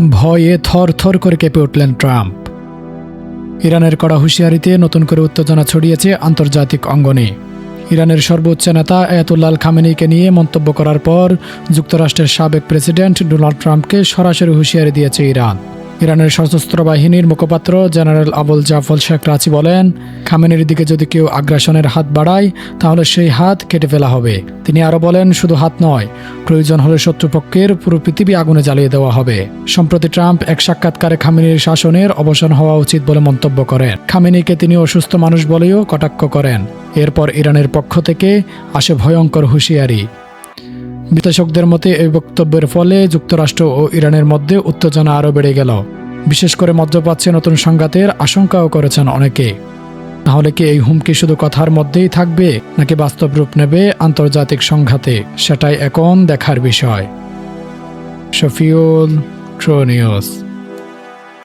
ভয়ে থর থর করে কেঁপে উঠলেন ট্রাম্প। ইরানের কড়া হুঁশিয়ারিতে নতুন করে উত্তেজনা ছড়িয়েছে আন্তর্জাতিক অঙ্গনে। ইরানের সর্বোচ্চ নেতা আয়াতুল্লাহ খামেনিকে নিয়ে মন্তব্য করার পর যুক্তরাষ্ট্রের সাবেক প্রেসিডেন্ট ডোনাল্ড ট্রাম্পকে সরাসরি হুঁশিয়ারি দিয়েছে ইরান। ইরানের সশস্ত্র বাহিনীর মুখপাত্র জেনারেল আবুল জাফল শেখ রাচি বলেন, খামেনির দিকে যদি কেউ আগ্রাসনের হাত বাড়ায়, তাহলে সেই হাত কেটে ফেলা হবে। তিনি আরও বলেন, শুধু হাত নয়, প্রয়োজন হলে শত্রুপক্ষের পুরো পৃথিবী আগুনে জ্বালিয়ে দেওয়া হবে। সম্প্রতি ট্রাম্প এক সাক্ষাৎকারে খামেনির শাসনের অবসান হওয়া উচিত বলে মন্তব্য করেন। খামেনিকে তিনি অসুস্থ মানুষ বলেও কটাক্ষ করেন। এরপর ইরানের পক্ষ থেকে আসে ভয়ঙ্কর হুঁশিয়ারি। বিশ্লেষকদের মতে, এই বক্তব্যের ফলে যুক্তরাষ্ট্র ও ইরানের মধ্যে উত্তেজনা আরও বেড়ে গেল। বিশেষ করে মধ্যপ্রাচ্যে নতুন সংঘাতের আশঙ্কাও করেছেন অনেকে। তাহলে কি এই হুমকি শুধু কথার মধ্যেই থাকবে, নাকি বাস্তব রূপ নেবে আন্তর্জাতিক সংঘাতে? সেটাই এখন দেখার বিষয়। শফিউল ট্রো নিউজ।